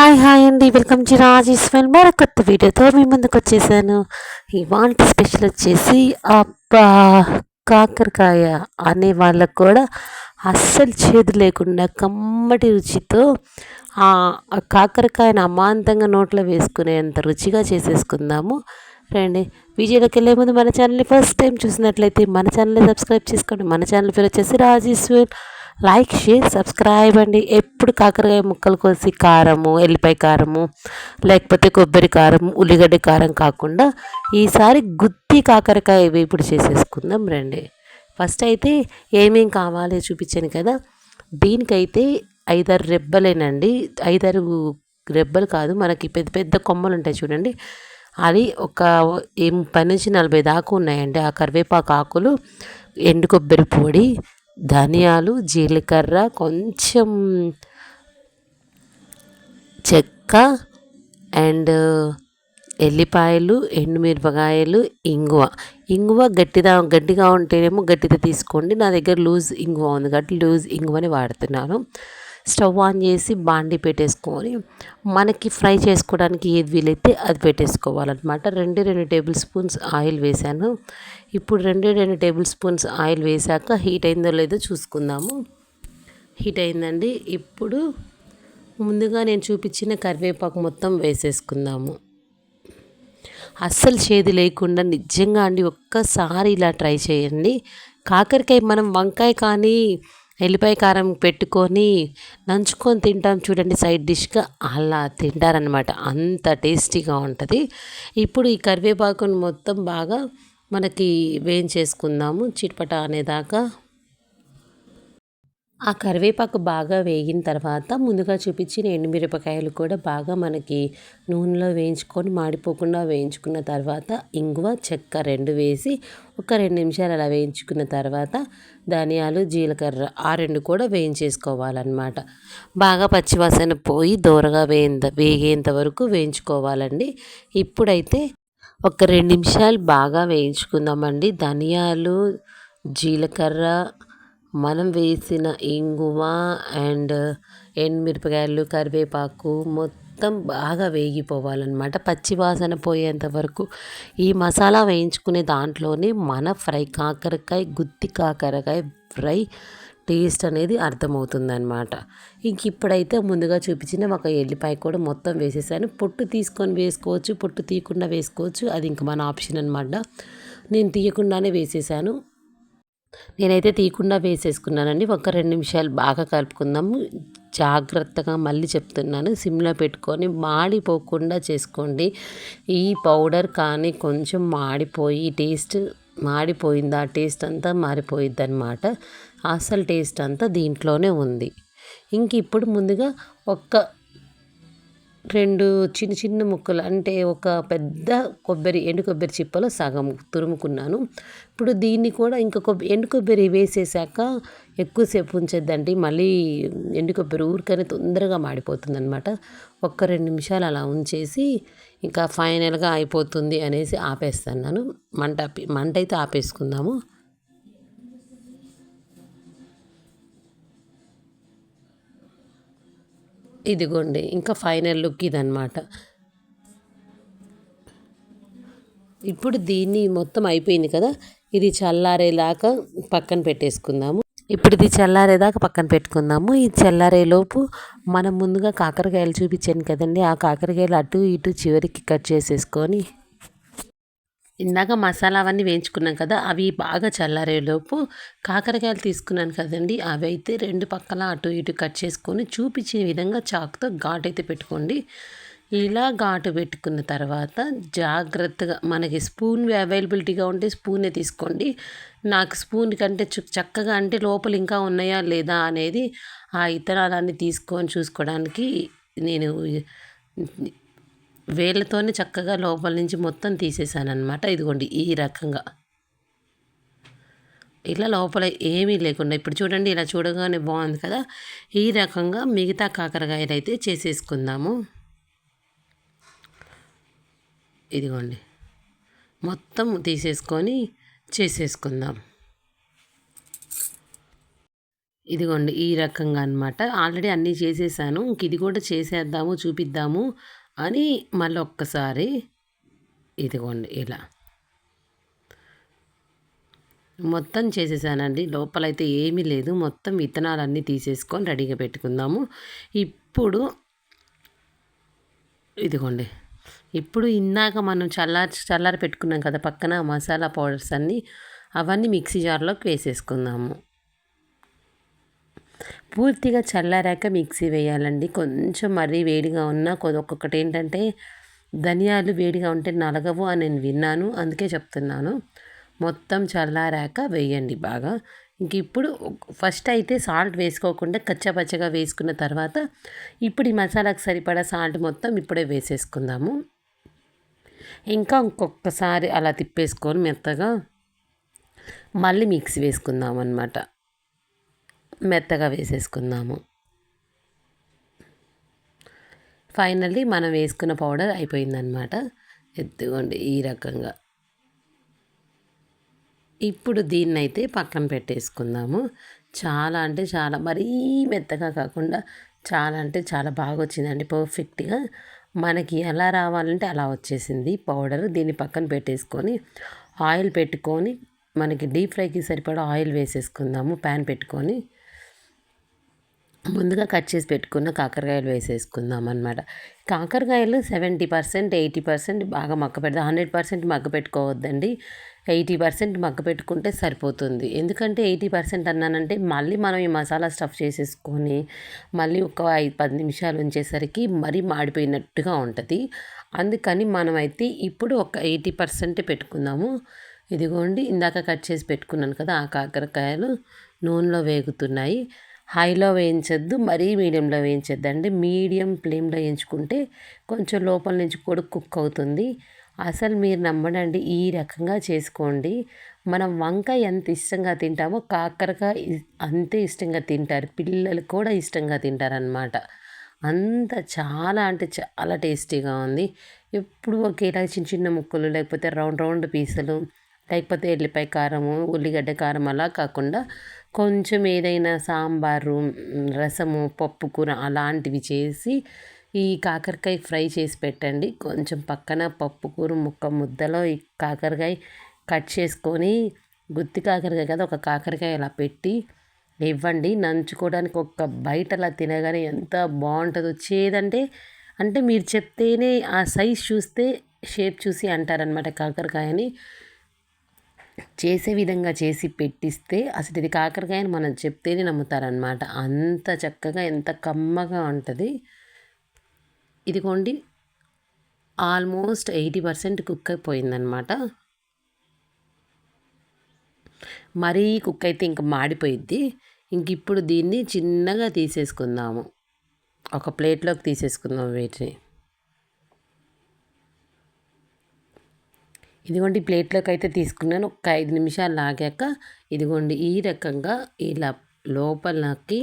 Hi hi అండి. Welcome to Rajeshwar మరో కొత్త వీడియోతో మీ ముందుకు వచ్చేసాను. ఇవాంటి స్పెషల్ వచ్చేసి అబ్బా కాకరకాయ అనే వాళ్ళకు కూడా అస్సలు చేదు లేకుండా కమ్మటి రుచితో ఆ కాకరకాయను అమాంతంగా నోట్లో వేసుకునేంత రుచిగా చేసేసుకుందాము. రండి వీడియోలోకి వెళ్ళే ముందు మన ఛానల్ని ఫస్ట్ టైం చూసినట్లయితే మన ఛానల్ని సబ్స్క్రైబ్ చేసుకోండి. మన ఛానల్ పేరు వచ్చేసి రాజేశ్వర్ లైక్ షేర్ సబ్స్క్రైబ్ అండి. ఎప్పుడు కాకరకాయ ముక్కలు కోసి కారము ఎల్లిపాయ కారము లేకపోతే కొబ్బరి కారం ఉల్లిగడ్డ కారం కాకుండా ఈసారి గుత్తి కాకరకాయ వేపుడు చేసేసుకుందాం రండి. ఫస్ట్ అయితే ఏమేం కావాలి చూపించాను కదా. దీనికైతే ఐదారు రెబ్బలేనండి. ఐదారు రెబ్బలు కాదు మనకి పెద్ద పెద్ద కొమ్మలు ఉంటాయి చూడండి. అది ఒక ముప్పై నుంచి నలభై దాకా ఉన్నాయండి. ఆ కరివేపాకు ఆకులు ఎండు కొబ్బరి పొడి ధనియాలు జీలకర్ర కొంచెం చెక్క అండ్ ఎల్లిపాయలు ఎండుమిరపకాయలు ఇంగువ. ఇంగువ గట్టిదా గట్టిగా ఉంటేనేమో గట్టిగా తీసుకోండి. నా దగ్గర లూజ్ ఇంగువ ఉంది కాబట్టి లూజ్ ఇంగువని వాడుతున్నాను. స్టవ్ ఆన్ చేసి బాండి పెట్టేసుకొని మనకి ఫ్రై చేసుకోవడానికి ఏది వీలైతే అది పెట్టేసుకోవాలన్నమాట. రెండు రెండు టేబుల్ స్పూన్స్ ఆయిల్ వేసాను. ఇప్పుడు రెండు రెండు టేబుల్ స్పూన్స్ ఆయిల్ వేసాక హీట్ అయిందో లేదో చూసుకుందాము. హీట్ అయిందండి. ఇప్పుడు ముందుగా నేను చూపించిన కరివేపాకు మొత్తం వేసేసుకుందాము. అస్సలు చేదు లేకుండా నిజంగా అండి ఒక్కసారి ఇలా ట్రై చేయండి. కాకరకాయ మనం వంకాయ కానీ ఎల్లిపాయ కారం పెట్టుకొని నంచుకొని తింటాం చూడండి సైడ్ డిష్గా అలా తింటారనమాట అంత టేస్టీగా ఉంటుంది. ఇప్పుడు ఈ కరివేపాకును మొత్తం బాగా మనకి వేయించేసుకుందాము. చిటపట అనేదాకా ఆ కరివేపాకు బాగా వేగిన తర్వాత ముందుగా చూపించిన ఎండుమిరపకాయలు కూడా బాగా మనకి నూనెలో వేయించుకొని మాడిపోకుండా వేయించుకున్న తర్వాత ఇంగువ చెక్క రెండు వేసి ఒక రెండు నిమిషాలు అలా వేయించుకున్న తర్వాత ధనియాలు జీలకర్ర ఆ రెండు కూడా వేయించేసుకోవాలన్నమాట. బాగా పచ్చివాసన పోయి దూరగా వేయంత వేగేంత వరకు వేయించుకోవాలండి. ఇప్పుడైతే ఒక రెండు నిమిషాలు బాగా వేయించుకుందామండి. ధనియాలు జీలకర్ర మనం వేసిన ఇంగువ అండ్ ఎండుమిరపకాయలు కరివేపాకు మొత్తం బాగా వేగిపోవాలన్నమాట. పచ్చి వాసన పోయేంత వరకు ఈ మసాలా వేయించుకునే దాంట్లోనే మన ఫ్రై కాకరకాయ గుత్తి కాకరకాయ ఫ్రై టేస్ట్ అనేది అర్థమవుతుందనమాట ఇంక ఇప్పుడైతే ముందుగా చూపించిన ఒక ఎల్లిపాయ కూడా మొత్తం వేసేసాను. పొట్టు తీసుకొని వేసుకోవచ్చు పొట్టు తీయకుండా వేసుకోవచ్చు. అది ఇంక మన ఆప్షన్ అనమాట నేను తీయకుండానే వేసేసాను. నేనైతే తీయకుండా వేసేసుకున్నానండి. ఒక రెండు నిమిషాలు బాగా కలుపుకుందాము. జాగ్రత్తగా మళ్ళీ చెప్తున్నాను. సిమ్లో పెట్టుకొని మాడిపోకుండా చేసుకోండి. ఈ పౌడర్ కానీ కొంచెం మాడిపోయి టేస్ట్ మాడిపోయింది? ఆ టేస్ట్ అంతా మారిపోయింది అనమాట అసలు టేస్ట్ అంతా దీంట్లోనే ఉంది. ఇంక ఇప్పుడు ముందుగా ఒక్క రెండు చిన్న చిన్న ముక్కలు అంటే ఒక పెద్ద కొబ్బరి ఎండు కొబ్బరి చిప్పలో సగం తురుముకున్నాను. ఇప్పుడు దీన్ని కూడా ఇంకా కొబ్బరి ఎండు కొబ్బరి వేసేసాక ఎక్కువసేపు ఉంచొద్దండి. మళ్ళీ ఎండు కొబ్బరి ఊరికనే తొందరగా మాడిపోతుంది అనమాట ఒక్క రెండు నిమిషాలు అలా ఉంచేసి ఇంకా ఫైనల్గా అయిపోతుంది అనేసి ఆపేస్తాను మంట మంట అయితే ఆపేసుకుందాము. ఇదిగోండి ఇంకా ఫైనల్ లుక్ ఇదనమాట ఇప్పుడు దీన్ని మొత్తం అయిపోయింది కదా ఇది చల్లారేలాగా పక్కన పెట్టేసుకుందాము. ఇప్పుడు ఇది చల్లారేదాకా పక్కన పెట్టుకుందాము. ఈ చల్లారేలోపు మనం ముందుగా కాకరకాయలు చూపించాను కదండి ఆ కాకరకాయలు అటు ఇటు చివరికి కట్ చేసేసుకొని ఇందాక మసాలా అవన్నీ వేయించుకున్నాం కదా అవి బాగా చల్లారేలోపు కాకరకాయలు తీసుకున్నాను కదండి అవి అయితే రెండు పక్కల అటు ఇటు కట్ చేసుకొని చూపించిన విధంగా చాకుతో ఘాటు అయితే పెట్టుకోండి. ఇలా ఘాటు పెట్టుకున్న తర్వాత జాగ్రత్తగా మనకి స్పూన్ అవైలబిలిటీగా ఉంటే స్పూనే తీసుకోండి. నాకు స్పూన్ కంటే చక్కగా అంటే లోపల ఇంకా ఉన్నాయా లేదా అనేది ఆ ఇతరాలన్నీ తీసుకొని చూసుకోవడానికి నేను వేళ్ళతోనే చక్కగా లోపల నుంచి మొత్తం తీసేసాను ఇదిగోండి ఈ రకంగా. ఇలా లోపల ఏమీ లేకుండా ఇప్పుడు చూడండి ఇలా చూడగానే బాగుంది కదా. ఈ రకంగా మిగతా కాకరకాయలు అయితే చేసేసుకుందాము. ఇదిగోండి మొత్తం తీసేసుకొని చేసేసుకుందాం. ఇదిగోండి ఈ రకంగా అనమాట ఆల్రెడీ అన్నీ చేసేసాను. ఇంక ఇది కూడా చేసేద్దాము చూపిద్దాము. అని మళ్ళీ ఒక్కసారి ఇదిగోండి ఇలా. మొత్తం చేసేసానండి. లోపలైతే ఏమీ లేదు. మొత్తం విత్తనాలన్నీ తీసేసుకొని రెడీగా పెట్టుకుందాము. ఇప్పుడు ఇదిగోండి. ఇప్పుడు ఇందాక మనం చల్లారి చల్లారి పెట్టుకున్నాం కదా పక్కన మసాలా పౌడర్స్ అన్నీ అవన్నీ మిక్సీ జార్లోకి వేసేసుకుందాము. పూర్తిగా చల్లారాక మిక్సీ వేయాలండి. కొంచెం మరీ వేడిగా ఉన్నా ఒక్కొక్కటి ఏంటంటే ధనియాలు వేడిగా ఉంటే నలగవు అని నేను విన్నాను. అందుకే చెప్తున్నాను. మొత్తం చల్లారాక వేయండి బాగా. ఇంక ఇప్పుడు ఫస్ట్ అయితే సాల్ట్ వేసుకోకుండా కచ్చపచ్చగా వేసుకున్న తర్వాత ఇప్పుడు ఈ మసాలాకు సరిపడా సాల్ట్ మొత్తం ఇప్పుడే వేసేసుకుందాము. ఇంకా ఇంకొకసారి అలా తిప్పేసుకొని మెత్తగా మళ్ళీ మిక్సీ వేసుకుందాం అనమాట మెత్తగా వేసేసుకుందాము. ఫైనల్లీ మనం వేసుకున్న పౌడర్ అయిపోయిందనమాట ఎత్తుకోండి ఈ రకంగా. ఇప్పుడు దీన్నైతే పక్కన పెట్టేసుకుందాము. చాలా అంటే చాలా మరీ మెత్తగా కాకుండా చాలా అంటే చాలా బాగా వచ్చిందండి పర్ఫెక్ట్గా మనకి ఎలా రావాలంటే అలా వచ్చేసింది పౌడర్ దీన్ని పక్కన పెట్టేసుకొని ఆయిల్ పెట్టుకొని మనకి డీప్ ఫ్రైకి సరిపడా ఆయిల్ వేసేసుకుందాము ప్యాన్ పెట్టుకొని. ముందుగా కట్ చేసి పెట్టుకున్న కాకరకాయలు వేసేసుకుందాం అనమాట కాకరకాయలు సెవెంటీ పర్సెంట్ ఎయిటీ పర్సెంట్ బాగా మక్క పెడతాం హండ్రెడ్ పర్సెంట్ మగ్గ పెట్టుకోవద్దండి. ఎయిటీ పర్సెంట్ మగ్గ పెట్టుకుంటే సరిపోతుంది. ఎందుకంటే ఎయిటీ పర్సెంట్ అన్నానంటే మళ్ళీ మనం ఈ మసాలా స్టఫ్ చేసేసుకొని మళ్ళీ ఒక ఐదు పది నిమిషాలు ఉంచేసరికి మరీ మాడిపోయినట్టుగా ఉంటుంది. అందుకని మనమైతే ఇప్పుడు ఒక ఎయిటీ పర్సెంట్ పెట్టుకుందాము. ఇదిగోండి ఇందాక కట్ చేసి పెట్టుకున్నాను కదా ఆ కాకరకాయలు నూనెలో వేగుతున్నాయి. హైలో వేయించద్దు మరీ మీడియంలో వేయించద్దండి మీడియం ఫ్లేమ్లో వేయించుకుంటే కొంచెం లోపల నుంచి కూడా కుక్ అవుతుంది. అసలు మీరు నమ్మడండి ఈ రకంగా చేసుకోండి. మనం వంకాయ ఎంత ఇష్టంగా తింటామో కాకరకాయ అంతే ఇష్టంగా తింటారు. పిల్లలు కూడా ఇష్టంగా తింటారనమాట అంత చాలా అంటే చాలా టేస్టీగా ఉంది. ఎప్పుడు ఒకేలా చిన్న చిన్న ముక్కలు లేకపోతే రౌండ్ రౌండ్ పీసులు లేకపోతే ఎల్లిపాయ కారము ఉల్లిగడ్డ కారం అలా కాకుండా కొంచెం ఏదైనా సాంబారు రసము పప్పు కూర అలాంటివి చేసి ఈ కాకరకాయ ఫ్రై చేసి పెట్టండి. కొంచెం పక్కన పప్పు కూర ముక్క ముద్దలో ఈ కాకరకాయ కట్ చేసుకొని గుత్తి కాకరకాయ కదా ఒక కాకరకాయ అలా పెట్టి ఇవ్వండి. నంచుకోవడానికి ఒక బయట అలా తినగానే ఎంత బాగుంటుందో. చేదంటే అంటే మీరు చెప్తేనే ఆ సైజ్ చూస్తే షేప్ చూసి అంటారనమాట కాకరకాయని. చేసే విధంగా చేసి పెట్టిస్తే అసలు ఇది కాకరకాయని మనం చెప్తేనే నమ్ముతారనమాట అంత చక్కగా ఎంత కమ్మగా ఉంటుంది. ఇదిగోండి ఆల్మోస్ట్ ఎయిటీ పర్సెంట్ కుక్ అయిపోయిందనమాట మరీ కుక్ అయితే ఇంక మాడిపోయిద్ది. ఇంక ఇప్పుడు దీన్ని చిన్నగా తీసేసుకుందాము. ఒక ప్లేట్లోకి తీసేసుకుందాం వీటిని. ఇదిగోండి ప్లేట్లోకి అయితే తీసుకున్నాను. ఒక ఐదు నిమిషాలు లాగాక ఇదిగోండి ఈ రకంగా ఇలా లోపలకి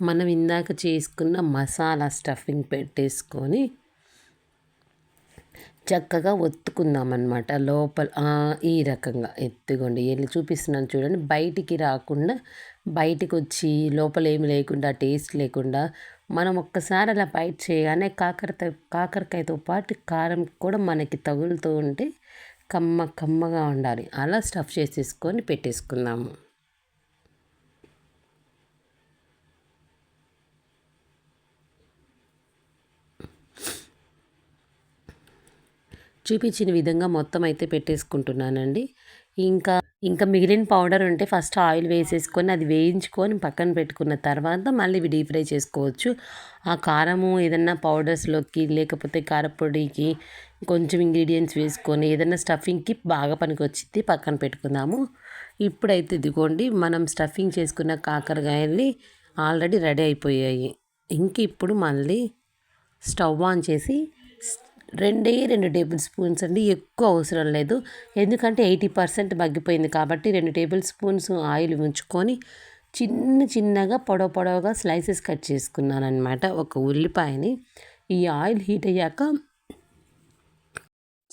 మనం ఇందాక చేసుకున్న మసాలా స్టఫింగ్ పెట్టేసుకొని చక్కగా ఒత్తుకుందాం అనమాట లోపల ఈ రకంగా ఎత్తుకోండి వెళ్ళి చూపిస్తున్నాను చూడండి. బయటికి రాకుండా బయటికి వచ్చి లోపల ఏమి లేకుండా టేస్ట్ లేకుండా మనం ఒక్కసారి అలా బయట చేయగానే కాకరకాయ కాకరకాయతో పాటు కారం కూడా మనకి తగులుతూ ఉంటే కమ్మ కమ్మగా ఉండాలి. అలా స్టఫ్ చేసేసుకొని పెట్టేసుకుందాము. చూపించిన విధంగా మొత్తం అయితే పెట్టేసుకుంటున్నానండి. ఇంకా ఇంకా మిగిలిన పౌడర్ ఉంటే ఫస్ట్ ఆయిల్ వేసేసుకొని అది వేయించుకొని పక్కన పెట్టుకున్న తర్వాత మళ్ళీ ఇవి డీప్ ఫ్రై చేసుకోవచ్చు. ఆ కారము ఏదన్నా పౌడర్స్లోకి లేకపోతే కారపొడికి కొంచెం ఇంగ్రీడియంట్స్ వేసుకొని ఏదైనా స్టఫింగ్కి బాగా పనికొచ్చింది పక్కన పెట్టుకుందాము. ఇప్పుడైతే ఇదిగోండి మనం స్టఫింగ్ చేసుకున్న కాకరకాయల్ని ఆల్రెడీ రెడీ అయిపోయాయి. ఇంక ఇప్పుడు మళ్ళీ స్టవ్ ఆన్ చేసి రెండే రెండు టేబుల్ స్పూన్స్ అండి ఎక్కువ అవసరం లేదు. ఎందుకంటే ఎయిటీ పర్సెంట్ మగ్గిపోయింది కాబట్టి రెండు టేబుల్ స్పూన్స్ ఆయిల్ ఉంచుకొని చిన్న చిన్నగా పొడవ పొడవుగా స్లైసెస్ కట్ చేసుకున్నాను అనమాట ఒక ఉల్లిపాయని. ఈ ఆయిల్ హీట్ అయ్యాక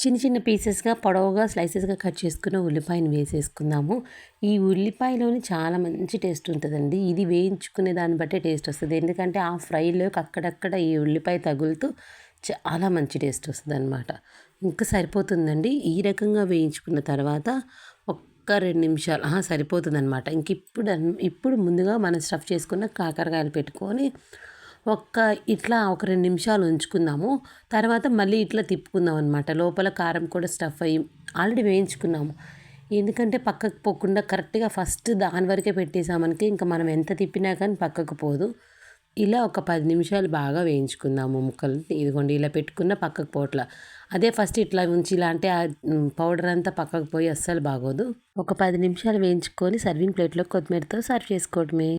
చిన్న చిన్న పీసెస్గా పొడవుగా స్లైసెస్గా కట్ చేసుకున్న ఉల్లిపాయను వేసేసుకుందాము. ఈ ఉల్లిపాయలోని చాలా మంచి టేస్ట్ ఉంటుందండి. ఇది వేయించుకునే దాన్ని బట్టే టేస్ట్ వస్తుంది. ఎందుకంటే ఆ ఫ్రైలోకి అక్కడక్కడ ఈ ఉల్లిపాయ తగులుతూ చాలా మంచి టేస్ట్ వస్తుంది అనమాట ఇంకా సరిపోతుందండి. ఈ రకంగా వేయించుకున్న తర్వాత ఒక్క రెండు నిమిషాలు ఆహా, సరిపోతుందన్నమాట. ఇంక ఇప్పుడు అన్- ఇప్పుడు ముందుగా మనం స్టఫ్ చేసుకున్న కాకరకాయలు పెట్టుకొని ఒక్క ఇట్లా ఒక రెండు నిమిషాలు ఉంచుకుందాము. తర్వాత మళ్ళీ ఇట్లా తిప్పుకుందాం అనమాట లోపల కారం కూడా స్టఫ్ అయ్యి ఆల్రెడీ వేయించుకున్నాము. ఎందుకంటే పక్కకు పోకుండా కరెక్ట్గా ఫస్ట్ దాని వరకే పెట్టేసామనికి ఇంకా మనం ఎంత తిప్పినా కానీ పక్కకు పోదు. ఇలా ఒక పది నిమిషాలు బాగా వేయించుకుందాము ముక్కలు ఇదిగోండి ఇలా పెట్టుకున్న పక్కకు పోట్ల అదే ఫస్ట్ ఇట్లా ఉంచి ఇలా అంటే ఆ పౌడర్ అంతా పక్కకు పోయి అస్సలు బాగోదు. ఒక పది నిమిషాలు వేయించుకొని సర్వింగ్ ప్లేట్లో కొత్తిమీరతో సర్వ్ చేసుకోవటమే.